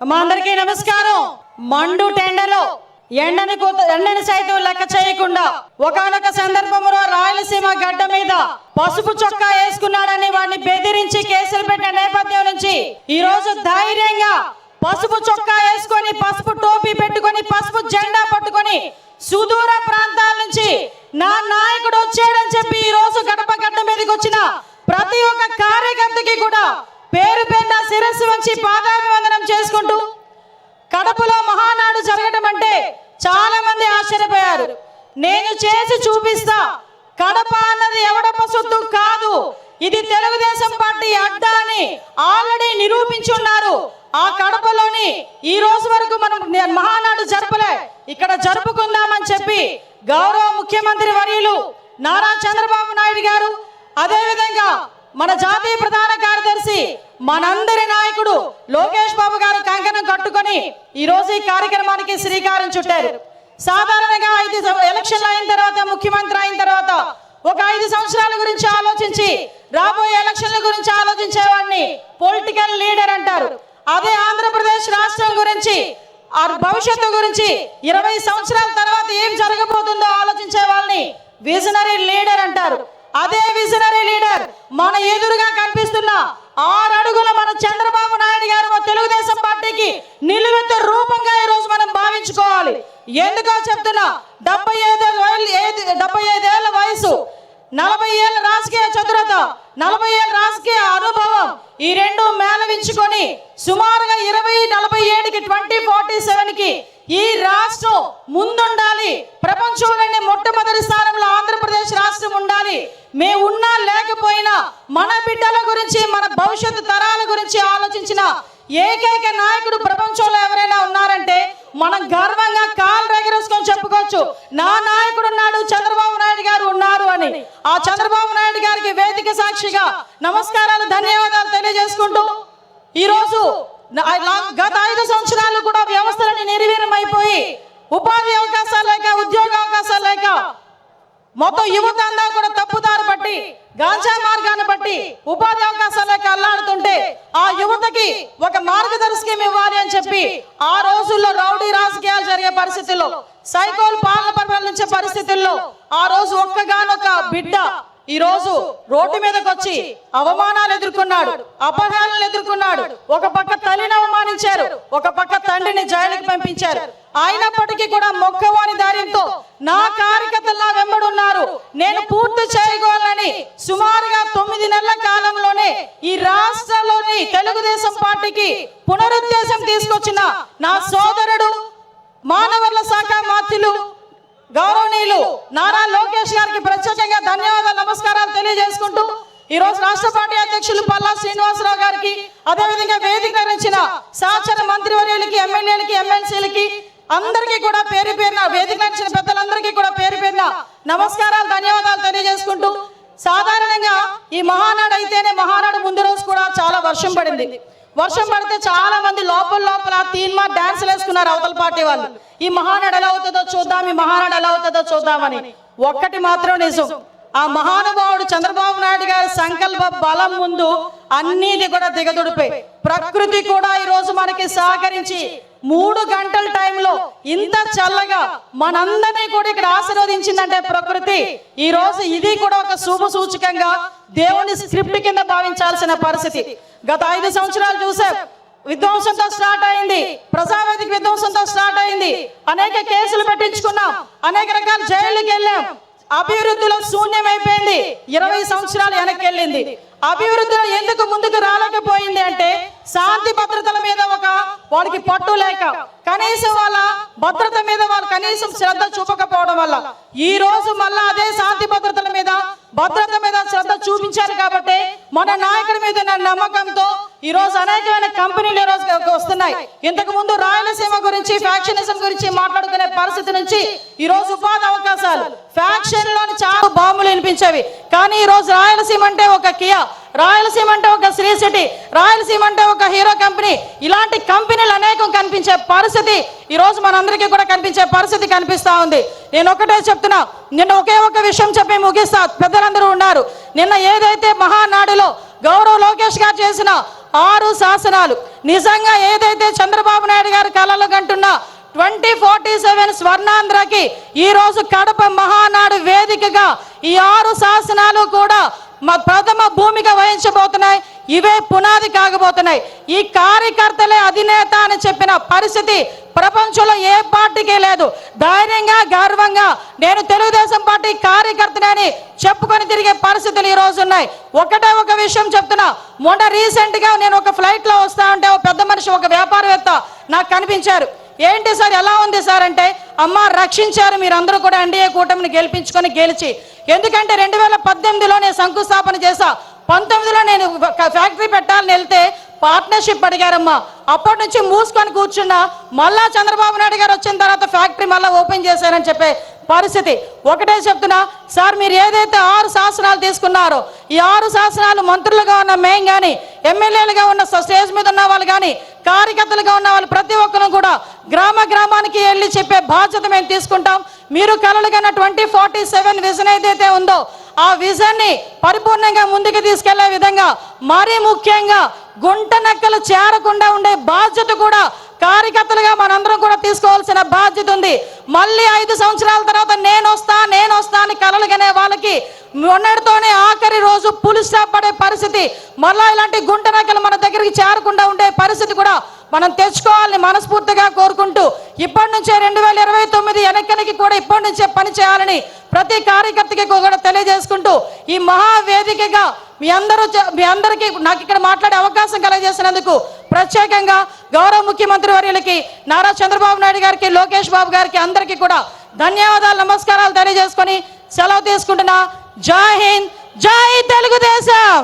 మా అందరికీ నమస్కారం. మండు టెండలో ఎండని ఎండని సైతం లెక్క చేయకుండా ఒకనొక సందర్భంలో రాయలసీమ గడ్డ మీద పసుపు చొక్కా వేసుకున్నాడని వాడిని బెదిరించి కేసులు పెట్టిన నేపథ్యం నుంచి ఈ రోజు ధైర్యంగా పసుపు చొక్కా వేసుకొని పసుపు టోపీ పెట్టుకొని పసుపు జెండా పట్టుకొని సుదూర ప్రాంతాల నుంచి నా నాయకుడు వచ్చాడని చెప్పి ఈ రోజు గడప గడ్డ మీదకి వచ్చిన ప్రతి ఒక్క కార్యకర్తకి కూడా పేరు పెద్ద శిరస్సు వంచి పాదాలు చేసుకుంటూ కడపలో మహానాడు జరగడం అంటే చాలా మంది ఆశ్చర్యపోయారు. నేను చేసి చూపిస్తా. కడప అన్నది ఎవడప్ప సొత్తు కాదు. ఇది తెలుగుదేశం పార్టీ అడ్డా అని ఆల్రెడీ నిరూపించున్నారు ఆ కడపలోని ఈ రోజు వరకు మనం మహానాడు జరపలే. ఇక్కడ జరుపుకుందామని చెప్పి గౌరవ ముఖ్యమంత్రి వర్యులు నారా చంద్రబాబు నాయుడు గారు అదేవిధంగా మన జాతీయ ప్రధాన కార్యదర్శి మనందరి నాయకుడు లోకేష్ బాబు గారు కంకణం కట్టుకొని ఈ రోజు ఈ కార్యక్రమానికి శ్రీకారం చుట్టారు. సాధారణంగా ఐదు సం- ఎలక్షన్లు అయిన తర్వాత ముఖ్యమంత్రి అయిన తర్వాత ఒక ఐదు సంవత్సరాల గురించి ఆలోచించి రాబోయే ఎలక్షన్ల గురించి ఆలోచించేవాడిని పొలిటికల్ లీడర్ అంటారు. అదే ఆంధ్రప్రదేశ్ రాష్ట్రం గురించి ఆ భవిష్యత్తు గురించి ఇరవై సంవత్సరాల తర్వాత ఏం జరగబోతుందో ఆలోచించే వాళ్ళని విజనరీ లీడర్ అంటారు. అదే విజనరీ లీడర్ మన ఎదురుగా కనిపిస్తున్న ఆరు అడుగుల మన చంద్రబాబు నాయుడు గారు మన తెలుగుదేశం పార్టీకి నిలువెత్త రూపంగా ఈ రోజు మనం భావించుకోవాలి. ఎందుకో చెప్తున్నా డెబ్బై ఐదు డెబ్బై ఐదేళ్ళ వయసు నలభై ఏళ్ళ రాజకీయ చతురత నలభై ఏళ్ళ రాజకీయ అనుభవం ఈ రెండు మేళవించుకొని సుమారుగా ఇరవై నలభై ఏడుకి ట్వంటీ ఫార్టీ సెవెన్కి ఈ రాష్ట్రం ముందుండాలి. ప్రపంచంలోనే మొట్టమొదటి స్థానంలో ఆంధ్రప్రదేశ్ రాష్ట్రం ఉండాలి. మేము ఉన్నా లేకపోయినా మన బిడ్డల గురించి మన భవిష్యత్తు తరాల గురించి ఆలోచించిన ఏకైక నాయకుడు ప్రపంచంలో ఎవరైనా ఉన్నారంటే మనం గర్వంగా కాలు రెగరేసుకొని చెప్పుకోవచ్చు. నా నాయకుడు ఉన్నాడు చంద్రబాబు నాయుడు గారు ఉన్నారు అని. ఆ చంద్రబాబు నాయుడు గారికి వేదిక సాక్షిగా నమస్కారాలు ధన్యవాదాలు తెలియజేసుకుంటూ ఈరోజు గత ఐదు సంవత్సరాలు కూడా వ్యవస్థలని నిర్వీర్యం అయిపోయి ఉపాధి అవకాశాలు లేక ఉద్యోగ అవకాశాలు లేక మొత్తం యువత అంతా కూడా తప్పుదారి బట్టి గాంజా మార్గాన్ని బట్టి ఉపాధి అవకాశాలకు అల్లాడుతుంటే ఆ యువతకి ఒక మార్గదర్శకం ఇవ్వాలి అని చెప్పి ఆ రోజుల్లో రౌడీ రాజకీయాలు జరిగే పరిస్థితుల్లో సైకోల్ పాలన పరిపాలించే పరిస్థితుల్లో ఆ రోజు ఒక్కగానొక్క బిడ్డ ఈ రోజు రోడ్డు మీదకి వచ్చి అవమానాలు ఎదుర్కొన్నాడు అపహరణలు ఎదుర్కొన్నాడు. ఒక పక్క తల్లిని అవమానించారు ఒక పక్క తండ్రిని జైలుకి పంపించారు. అయినప్పటికీ కూడా మొక్కవాని ధైర్యంతో నా కార్యకర్తలా వెంబడున్నారు. నేను పూర్తి చేయగలనని సుమారుగా తొమ్మిది నెలల కాలంలోనే ఈ రాష్ట్రంలోని తెలుగుదేశం పార్టీకి పునరుద్దేశం తీసుకొచ్చిన నా సోదరుడు మానవర్ల శాఖ మాత్రులు గౌరవనీయులు నారా లోకేష్ గారికి ప్రత్యేకంగా ధన్యవాదాలు నమస్కారాలు తెలియజేసుకుంటూ ఈ రోజు రాష్ట్ర పార్టీ అధ్యక్షులు పల్లా శ్రీనివాసరావు గారికి అదేవిధంగా వేదిక నిర్వహించిన సహచర మంత్రివర్యులకి ఎమ్మెల్యేలకి ఎమ్మెల్సీలకి అందరికీ కూడా పేరు పేరున వేదిక పెద్దలందరికీ కూడా పేరు పేరున నమస్కారాలు ధన్యవాదాలు తెలియజేసుకుంటూ సాధారణంగా ఈ మహానాడు అయితేనే మహానాడు ముందు రోజు కూడా చాలా వర్షం పడింది. వర్షం పడితే చాలా మంది లోపల లోపల తీన్మా డాన్స్ వేసుకున్నారు అవతల పార్టీ వాళ్ళు. ఈ మహానాడు ఎలా అవుతుందో చూద్దాం ఈ మహానాడు ఎలా అవుతుందో చూద్దామని. ఒక్కటి మాత్రం నిజం. ఆ మహానుభావుడు చంద్రబాబు నాయుడు గారి సంకల్ప బలం ముందు అన్నిది కూడా దిగదుడిపోయి. ప్రకృతి కూడా ఈ రోజు మనకి సహకరించి మూడు గంటల టైంలో ఇంత చల్లగా మనందరినీ కూడా ఇక్కడ ఆశీర్వదించిందంటే ప్రకృతి. ఈ రోజు ఇది కూడా ఒక శుభ సూచకంగా దేవుని స్క్రిప్ట్ కింద భావించాల్సిన పరిస్థితి. గత ఐదు సంవత్సరాలు చూసాం విధ్వంసంతో స్టార్ట్ అయింది. ప్రజావేదిక విధ్వంసంతో స్టార్ట్ అయింది. అనేక కేసులు పెట్టించుకున్నాం అనేక రకాల జైలుకి వెళ్ళాం అభివృద్ధిలో శూన్యమైపోయింది. ఇరవై సంవత్సరాలు వెనక్కి వెళ్ళింది. అభివృద్ధిలో ఎందుకు ముందుకు రాలేకపోయింది అంటే శాంతి భద్రతల మీద ఒక వాడికి పట్టు లేక కనీసం వాళ్ళ భద్రత మీద వాళ్ళు కనీసం శ్రద్ధ చూపకపోవడం వల్ల ఈ రోజు మళ్ళా అదే శాంతి భద్రతల మీద భద్రత మీద శ్రద్ధ చూపించారు కాబట్టి మన నాయకుడి మీద నమ్మకంతో ఈ రోజు అనేకమైన కంపెనీలు ఈ రోజు వస్తున్నాయి. ఇంతకు ముందు రాయలసీమ గురించి ఫ్యాక్షనిజం గురించి మాట్లాడుకునే పరిస్థితి నుంచి ఈ రోజు ఉపాధి అవకాశాలు ఫ్యాక్షన్లోని చాలా బాంబులు వినిపించేవి. కానీ ఈ రోజు రాయలసీమ అంటే ఒక కియా. రాయలసీమ అంటే ఒక శ్రీ సిటీ. రాయలసీమ అంటే ఒక హీరో కంపెనీ. ఇలాంటి కంపెనీలు అనేకం కనిపించే పరిస్థితి ఈ రోజు మనందరికీ కూడా కనిపించే పరిస్థితి కనిపిస్తూ ఉంది. నేను ఒకటే చెప్తున్నా. నిన్న ఒకే ఒక విషయం చెప్పి ముగిస్తా. పెద్దలందరూ ఉన్నారు. నిన్న ఏదైతే మహానాడులో గౌరవ్ లోకేష్ గారు చేసిన ఆరు శాసనాలు నిజంగా ఏదైతే చంద్రబాబు నాయుడు గారు కలలు కంటున్నా ట్వంటీ ఫార్టీ సెవెన్ స్వర్ణాంధ్రకి ఈరోజు కడప మహానాడు వేదికగా ఈ ఆరు శాసనాలు కూడా మా ప్రథమ భూమిక వహించబోతున్నాయి. ఇవే పునాది కాగబోతున్నాయి. ఈ కార్యకర్తలే అధినేత అని చెప్పిన పరిస్థితి ప్రపంచంలో ఏ పార్టీకి లేదు. ధైర్యంగా గర్వంగా నేను తెలుగుదేశం పార్టీ కార్యకర్తనని చెప్పుకొని తిరిగే పరిస్థితులు ఈ ఉన్నాయి. ఒకటే ఒక విషయం చెప్తున్నా. మొన్న రీసెంట్గా నేను ఒక ఫ్లైట్లో వస్తా ఉంటే ఒక పెద్ద మనిషి ఒక వ్యాపారవేత్త నాకు కనిపించారు. ఏంటి సార్ ఎలా ఉంది సార్ అంటే అమ్మ రక్షించారు మీరందరూ కూడా ఎన్డీఏ కూటమిని గెలిపించుకొని గెలిచి. ఎందుకంటే రెండు వేల పద్దెనిమిదిలో నేను శంకుస్థాపన చేశా. పంతొమ్మిదిలో నేను ఫ్యాక్టరీ పెట్టాలని వెళ్తే పార్ట్నర్షిప్ అడిగారమ్మా. అప్పటి నుంచి మూసుకొని కూర్చున్నా. మళ్ళా చంద్రబాబు నాయుడు గారు వచ్చిన తర్వాత ఫ్యాక్టరీ మళ్ళీ ఓపెన్ చేశారని చెప్పే పరిస్థితి. ఒకటే చెప్తున్నా సార్ మీరు ఏదైతే ఆరు శాసనాలు తీసుకున్నారో ఈ ఆరు శాసనాలు మంత్రులుగా ఉన్న మేము కానీ ఎమ్మెల్యేలుగా ఉన్న స్టేజ్ మీద ఉన్న వాళ్ళు కానీ కార్యకర్తలుగా ఉన్న వాళ్ళు ప్రతి ఒక్కరు కూడా గ్రామ గ్రామానికి వెళ్ళి చెప్పే బాధ్యత మేము తీసుకుంటాం. మీరు కలలుగా ట్వంటీ ఫార్టీ సెవెన్ విజన్ ఏదైతే ఉందో ఆ విజన్ని పరిపూర్ణంగా ముందుకు తీసుకెళ్ళే విధంగా మరీ ముఖ్యంగా గుంట నక్కలు చేరకుండా ఉండే బాధ్యత కూడా కార్యకర్తలుగా మనందరం కూడా తీసుకోవాల్సిన బాధ్యత ఉంది. మళ్ళీ ఐదు సంవత్సరాల తర్వాత నేను వస్తా నేను వస్తా అని కలలుగనే వాళ్ళకి మొన్నటితోనే ఆఖరి రోజు పులి పడే పరిస్థితి. మళ్ళా ఇలాంటి గుంట నక్కలు మన దగ్గరికి చేరకుండా ఉండే పరిస్థితి కూడా మనం తెచ్చుకోవాలని మనస్ఫూర్తిగా కోరుకుంటూ ఇప్పటి నుంచే రెండు వేల ఇరవై తొమ్మిది వెనక్కనికి కూడా ఇప్పటి నుంచే పని చేయాలని ప్రతి కార్యకర్తకి కూడా తెలియజేసుకుంటూ ఈ మహావేదికగా మీ అందరూ మీ అందరికీ నాకు ఇక్కడ మాట్లాడే అవకాశం కలగజేసినందుకు ప్రత్యేకంగా గౌరవ ముఖ్యమంత్రి వర్యులకి నారా చంద్రబాబు నాయుడు గారికి లోకేష్ బాబు గారికి అందరికీ కూడా ధన్యవాదాలు నమస్కారాలు తెలియజేసుకొని సెలవు తీసుకుంటున్నా. జై హింద్ జై తెలుగుదేశం